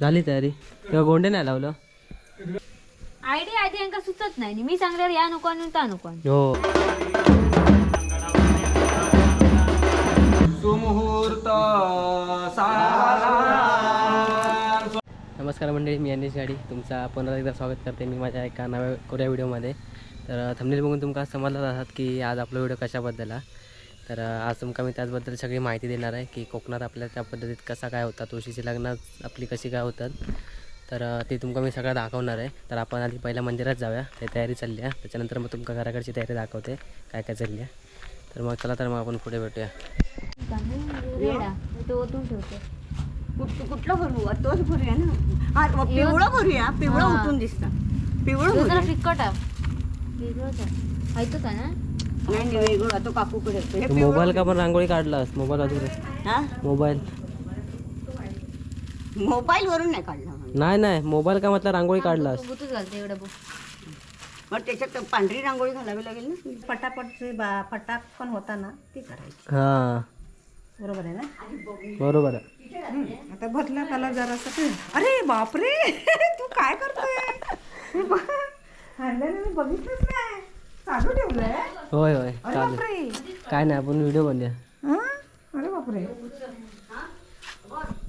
झाली तयारी. तेव्हा गोंडे नाही लावलं. आयडिया आधी यांका सुचत नाही. मी सांगल्यावर या नको आणि ता नको हो. सुमुहूर्त नमस्कार मंडळी मी अनिश गाडी. तुमचा पुन्हा एकदा स्वागत करते मी माझ्या एका नव्या कोऱ्या व्हिडिओमध्ये. तर थंबनेल बघून तुमका समजलं आहात की आज आपला व्हिडिओ कशाबद्दल आहे तर आज तुमका मी त्याचबद्दल सगळी माहिती देणार आहे की कोकणात आपल्या त्या पद्धतीत कसा काय होता तुळशीची लग्नात आपली कशी काय होतात. तर ते तुमका मी सगळं दाखवणार आहे. तर आपण आधी पहिल्या मंदिरात जाऊया. ते तयारी चालली आहे. त्याच्यानंतर मग तुमका घराकडची तयारी दाखवते काय काय चालली आहे. तर मग चला तर मग आपण पुढे भेटूया. कुठलं भरू? तोच भरूया ना? हा पिवळं भरूया. पिवळं. उठून दिसतं. पिवळं फिक्कट आहे. आहे. ऐकतो का ना? नाही नाही वेगळं. तो काकूकडे असतो. हे तू पिवळं मोबाईल का पण रांगोळी काढलास मोबाईल अजून हा? मोबाईल. मोबाईल वरून नाही काढला म्हणून. नाही नाही. मोबाईल का म्हटलं रांगोळी काढलास बुतूच घालते एवढं बघ. मग त्याच्यात पांढरी रांगोळी घालावी लागेल ना? पटापटचे बा पटाक पण होता ना ती करायची. हां. बरोबर आहे ना? बरोबर आहे. आता भरला त्याला जरासं अरे बापरे! तू काय करतोय? हाणल्याने मी बघितलंच नाही. चालू ठेवलंय? होय होय अरे चालेल बापरे. काय नाही आपण व्हिडिओ बनवूया. हं? अरे बापरे.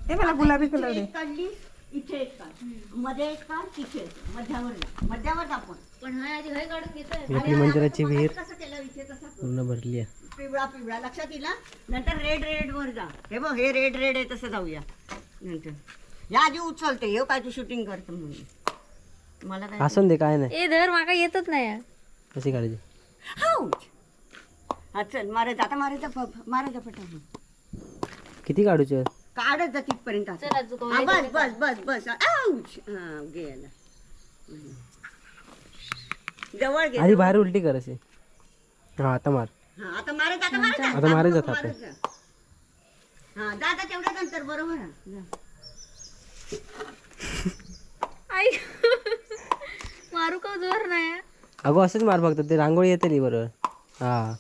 हे मला गुलाबी कलर दे. काढली इथे एक काढ. मध्ये एक काढ तिथे एक. मध्यावर. मध्यावर आपण पण हा आधी हय काढून घेतोय. ही आपली मंदिराची विहीर कसं केलं इथे तसं कर. पूर्ण भरली आहे. पिवळा पिवळा. लक्षात येईल ना? नंतर रेड रेड वर जा. हे बघ हे रेड रेड आहे तसं जाऊया. नंतर. या आधी उचलते. हे काय तू शूटिंग करतो म्हणून. मला काय असून दे काय नाही. ए धर माका येतच नाही. कशी काढायची. हा चल मारायचं आता मारायचा मारायचा फटाफट किती काढूचे काढत जा तिथपर्यंत आता. चल आज हा, बस बस बस बस आऊच. हा गेला जवळ आधी बाहेर उलटी कर अशी हा आता मार हा आता मारायचं आता मारायचं आता मारायचं नको, आता मारायचं. हा जा आता तेवढ्या नंतर बरोबर. जा. आई मारू का जोर नाही अगो असंच मार फक्त. ते रांगोळी येते नाही बरोबर हा.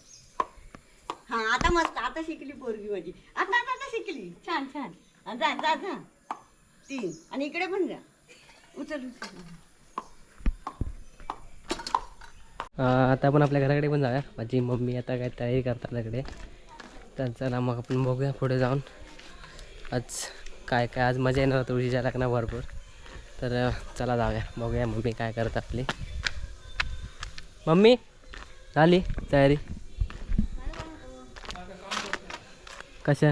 हा आता मस्त. आता शिकली पोरगी माझी. आता आता आता शिकली. छान छान. हा, जा जा जा. तीन. आणि इकडे पण जा. उचल उचल. अं, आता आपण आपल्या घराकडे पण जाऊया. माझी मम्मी आता काय तयारी करतात आपल्याकडे. तर चला मग आपण बघूया पुढे जाऊन. आज काय काय आज मजा येणार तुळशीच्या लग्ना भरपूर. तर अं, चला जाऊया. बघूया मम्मी काय करत आपली. मम्मी झाली तयारी. कशा?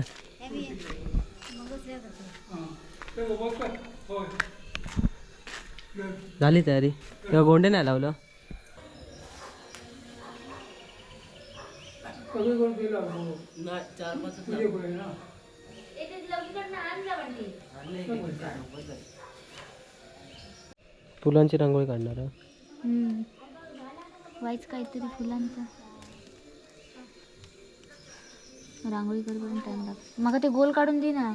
झाली तयारी. तेव्हा गोंडे नाही लावलं? फुलांची रांगोळी काढणार वाईच काहीतरी फुलांचा. रांगोळी करूपर्यंत टाइम लागतो. मग ते गोल काढून दे ना.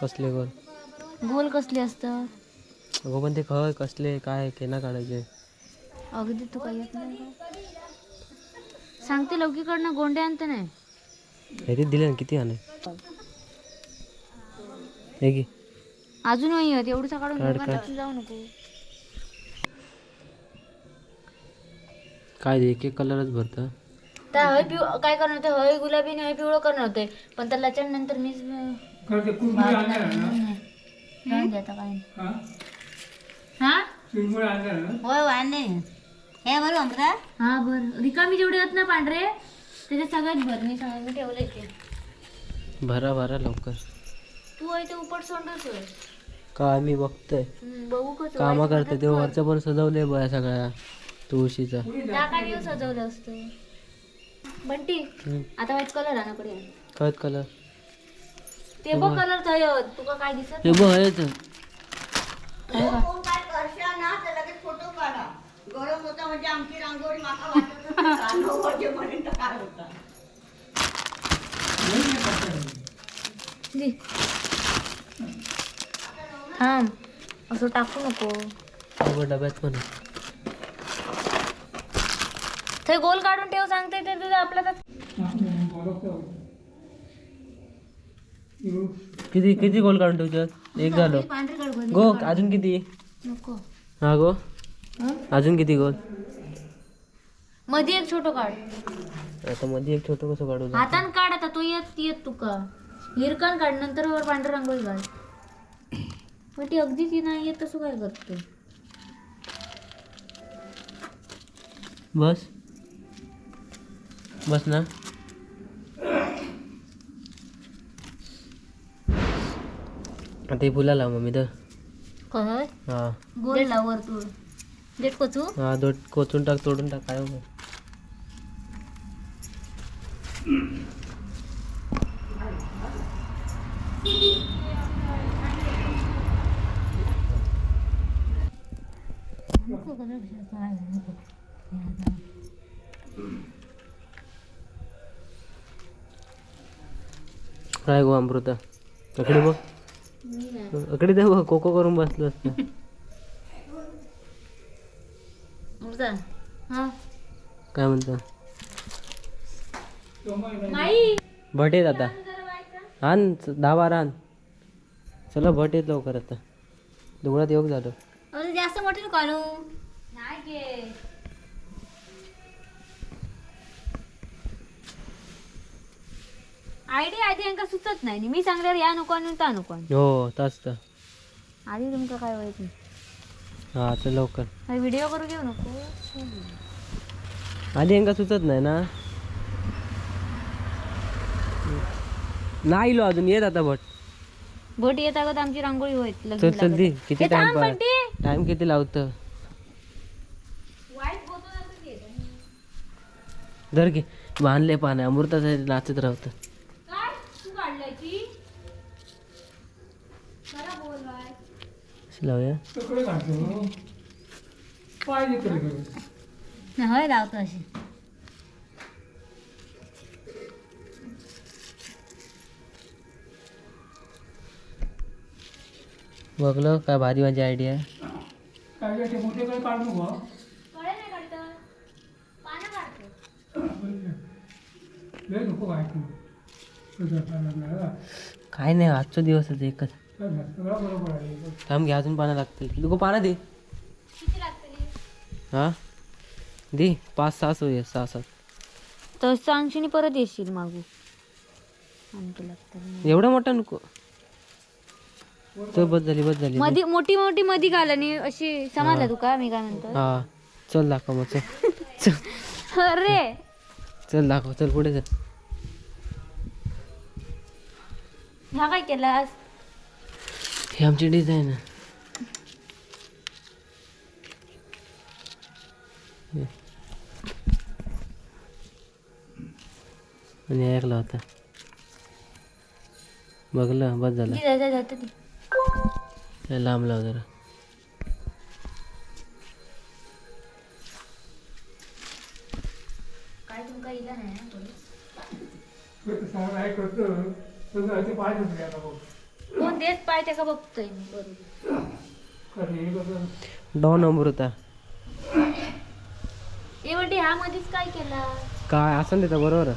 कसले गोल? गोल कसले असतं? अगो पण ते खय कसले काय केना काढायचे? अगदी तू काही येत नाही. का? सांगते लवकीकडनं गोंडे आणते नाही दिले ना किती आणे हे की अजून नाही येत एवढं काढून काढ, काढ. जाऊ नको. काय एक एक कलरच भरतं. त्या हय पिव काय करणार होते? हय गुलाबी आणि हय पिवळं करणार होते. पण त्या लचण नंतर मीच अं, राहून दे आता काय हा? होय हे बरं अमरा हा बर रिकामी जेवढे आहेत ना पांढरे त्याचे सगळ्यात भर. मी सांग मी ठेवलंय ते. भरा भरा लवकर. तू आहे ते उपट सोंडच होय. काय मी बघतोय. हम्म, बघू कसं कामं करते ते वरचं पण सजवलंय बया सगळ्या. तुळशीचं. काय दिवस सजवलं असतं. बंटी. आता कलर आणाकडे कळत कलर ते बघ कलर थयत तुका काय दिसत हे बघ हेच काय करशा ना तर लगेच फोटो काढा. गरम होता म्हणजे आमची रांगोळी माका वाटत होती नऊ वाजेपर्यंत काय होता. थांब. असं टाकू नको. डब्यात पण. ते गोल काढून ठेव सांगते ते तुझं आपल्या किती किती गोल काढून ठेवतात एक झालं. गो अजून किती? नको. हा गो? अजून किती गोल? मध्ये एक छोटं काढ. आता मध्ये एक छोटं कसं काढू हातान काढ आता तो येत येत तुका हिरकण काढ नंतर वर पांढरं रांगोळी काढ. पण ती अगदी ती नाही येत तसं काय करतो बस. बस ना. आता हे फुला लाव मम्मी तर. काय? हा. गोल लावर तू देट कोचू. हा दोट कोचून टाक तोडून टाक काय हो. काय गो अमृता? अकडे बघ. अकडे दे बघ कोको करून बसलो असतं. हा. काय म्हणतो? माई. भट येत आता. आण दहा बारा आण. चला भट येत लवकर आता. दुगडात योग झालं. अरे जास्त मोठे काढू नाही आयडिया आधी यांका सुचत नाही. मी सांगल्यावर या नको आणि ता नको हो तास तर. आधी तुमका काय माहीत नाही हा चल लवकर. व्हिडिओ करू घेऊ नको. आधी यांका सुचत नाही ना? नाही लो अजून येत आता भट. भट येत अगत आमची रांगोळी होईल चल लगीन चल दे. किती हे टाइम बंटी. टाइम किती लावतं? धर घे बांधले पाने अमृताचं नाचत राहतं. लावूया होय लावतो अशी बघलं काय भारी माझी आयडिया आहे काय नाही आजचा दिवस आहे थांब घे अजून पानं लागतील. तू पानं दे. हा? दे पाच सहा सोय सहा सात. तसं अंशीने परत येशील मागू. आणखी लागतं एवढा मोठा नको. चल बस झाली बस झाली. मधी मोठी मोठी मधी घाल आणि अशी समजलं तू का? मी काय म्हणतो हा. चल दाखव मग चल. चल. अरे! चल दाखव. चल पुढे चल. ह्या काय केलास? ही आमची डिझाईन आहे. आणि ऐकला होता. बघलं बस झालं. हे लांब लाव जरा. काय तुमका इला नाही ना कोण देत पाय त्याका बघतोय मी बरोबर डॉन अमृता. ए म्हणजे ह्या मध्येच काय केला? काय असं देता बरोबर.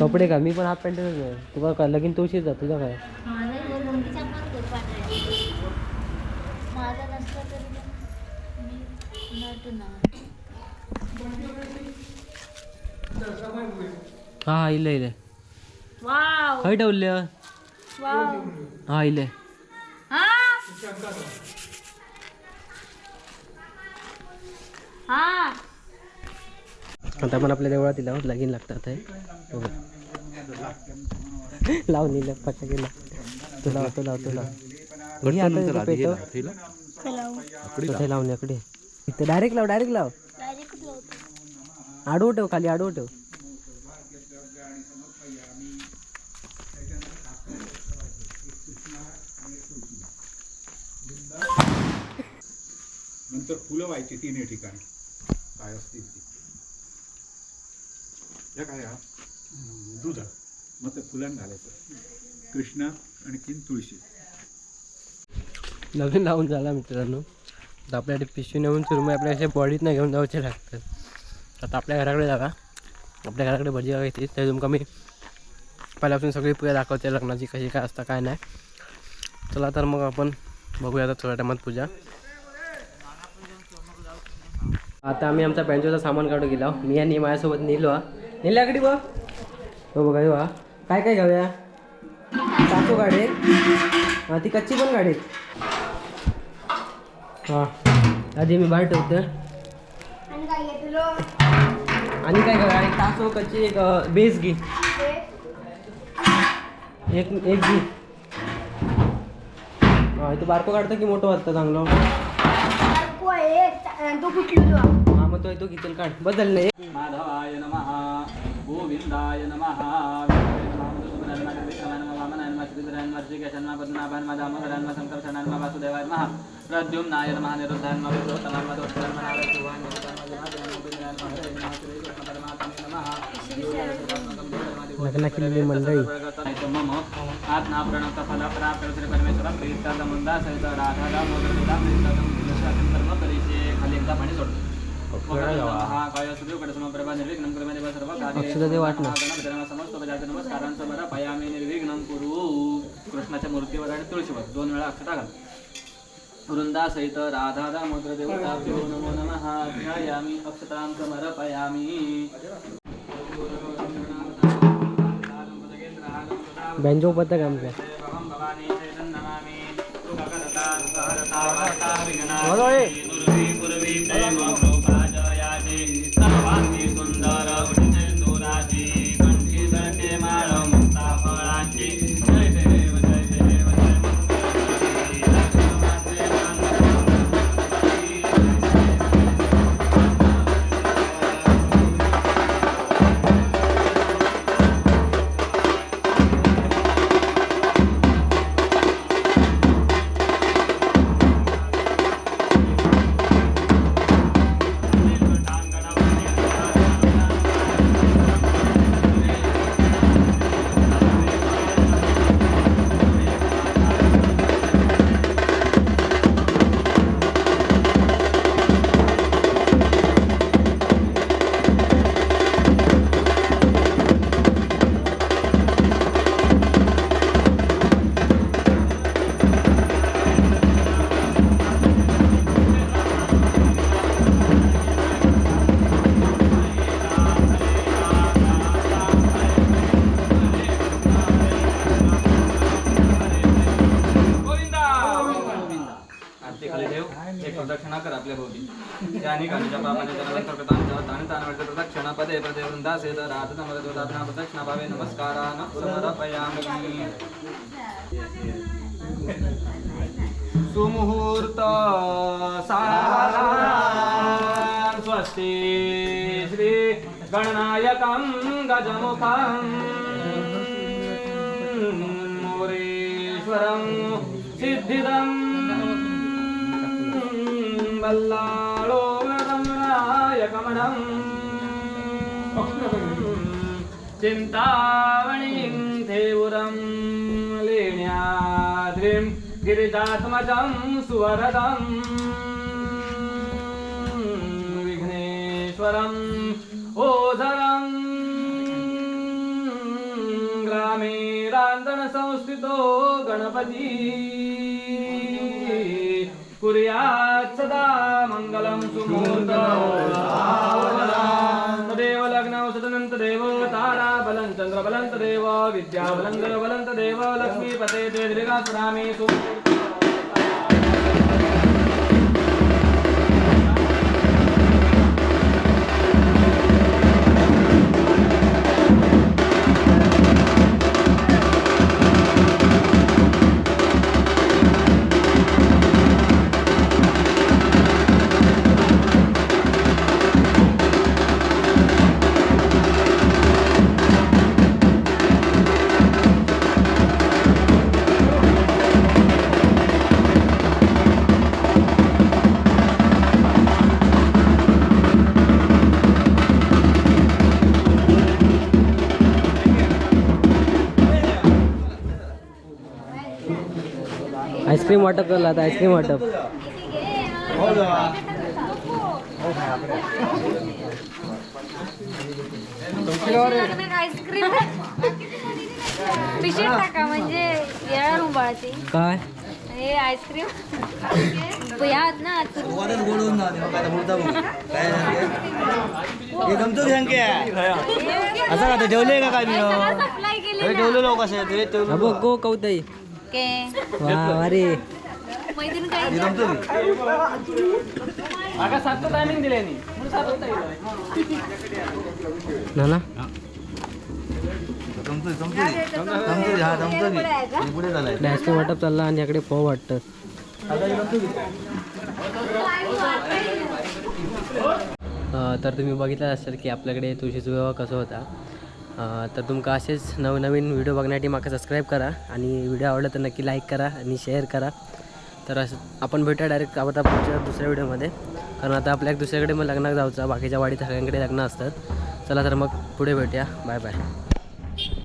कपडे का मी पण हाफ पॅन्टच आहे तुका काय लगीन तुळशीच जा तुझा काय? माझा वर रंगीचा पण होत पांढऱ्या माझा नसला तरी पण मी नट ना हा हा इले इले. वाव. खय ठेवलं वाव. हा इले. हा? हा. आता पण आपल्या देवळात दिला लगीन लागतात आहे बघू. लाव निल फटाके लाव तू लाव तू लाव तू लाव. आता इथं पेटव. कुठे लावून इकडे इथे डायरेक्ट लाव डायरेक्ट लाव. आडवं ठेव खाली आडवं ठेव. नंतर फुलं व्हायची तिन्ही ठिकाणी. काय असतील ती? या काय दूध मग ते फुलांना घालायचं. कृष्णा आणखीन तुळशी. नवीन लावून झाला मित्रांनो. तर आपल्याकडे पिशवी नेऊन सुरमई आपल्या अशा बॉडीत नाही घेऊन जाऊचे लागतात. आता आपल्या घराकडे जागा. आपल्या घराकडे भजी येते तर तुमका मी पहिल्यापासून सगळी पूजा दाखवते लग्नाची कशी काय असतं काय नाही. चला तर मग आपण बघूया आता थोड्या टायमात पूजा. आता आम्ही आमचा बँजोचा सामान काढून गेलो. मी आणि माझ्यासोबत नेलो. हा नेल्याकडे बघ. हो बघा हो काय काय घेऊया टाकू गाडी हां ती कच्ची पण गाडी हां. आधी मी बाहेर ठेवते. आणि काय घेऊया एक टाकू कच्ची एक बेस घे. एक एक घे. हा इथं बारको काढतं की मोठं वाटतं चांगलं? तो कुठलो हा मग तो तो किचन काढ बदल नाही माधवाय नम गोविंदाय नम प्रद्युम्नाय नमः लग्न केलेली मंडळी आत्मा प्रणवता फल प्राप्त परमेश्वर प्रीता मुंदा सहित राधा दामोदर कर्म खाली एकदा पाणी सोडतो. हा कुरु मे निर्विघ्नं कुरु. कृष्णाच्या मूर्तीवर आणि तुळशीवर दोन वेळा अक्षता घाल. वृंदा सहित राधा दामोदर देवता नमो नमः. ध्यायामी अक्षतां समर्पयामी. बँजो पद्धत आमचं अहं भवानी चैतन्यमामि सुखकरता rồi पदे पदे वृंदासेत रात समर्पयामि सुमुहूर्त स्वस्ति श्री गणनायकं गजमुखं मोरेश्वरं सिद्धिदं बल्लाळो रमणायकमणम् चिन्तावणीं देवुरं लेण्याद्रिं गिरिजात्मजं सुवरदं विघ्नेश्वरम् ओझरं ग्रामे संस्थितो गणपती। कुर्यात् सदा मङ्गलं सुमूर्त। ప్రబలంత దేవ విద్యాబలంగర బలంత దేవ లక్ష్మీపతే దిరిగా సునామీ आईस्क्रीम वाटप झालं आता आईस्क्रीम वाटप. म्हणजे काय? हे आईस्क्रीम. या आहेत ना असं का ठेवले का काय मी? ठेवलेलो कसं ते हा बघ गो कौताई. वा अरे मैत्रीण काय टायमिंग दिले नी ना वाटप चालला आणि याकडे फो वाटतं. तर तुम्ही बघितलं असाल की आपल्याकडे तुळशीचा विवाह कसं होता. तर तुमका असेच नवनवीन व्हिडिओ बघण्यासाठी माका सबस्क्राईब करा आणि व्हिडिओ आवडला तर नक्की लाईक करा आणि शेअर करा. तर असं आपण भेटूया डायरेक्ट आता पुढच्या दुसऱ्या व्हिडिओमध्ये कारण आता आपल्या दुसऱ्याकडे मग लग्नात जायचं बाकीच्या वाडीत सगळ्यांकडे लग्न असतात. चला तर मग पुढे भेटूया. Bye bye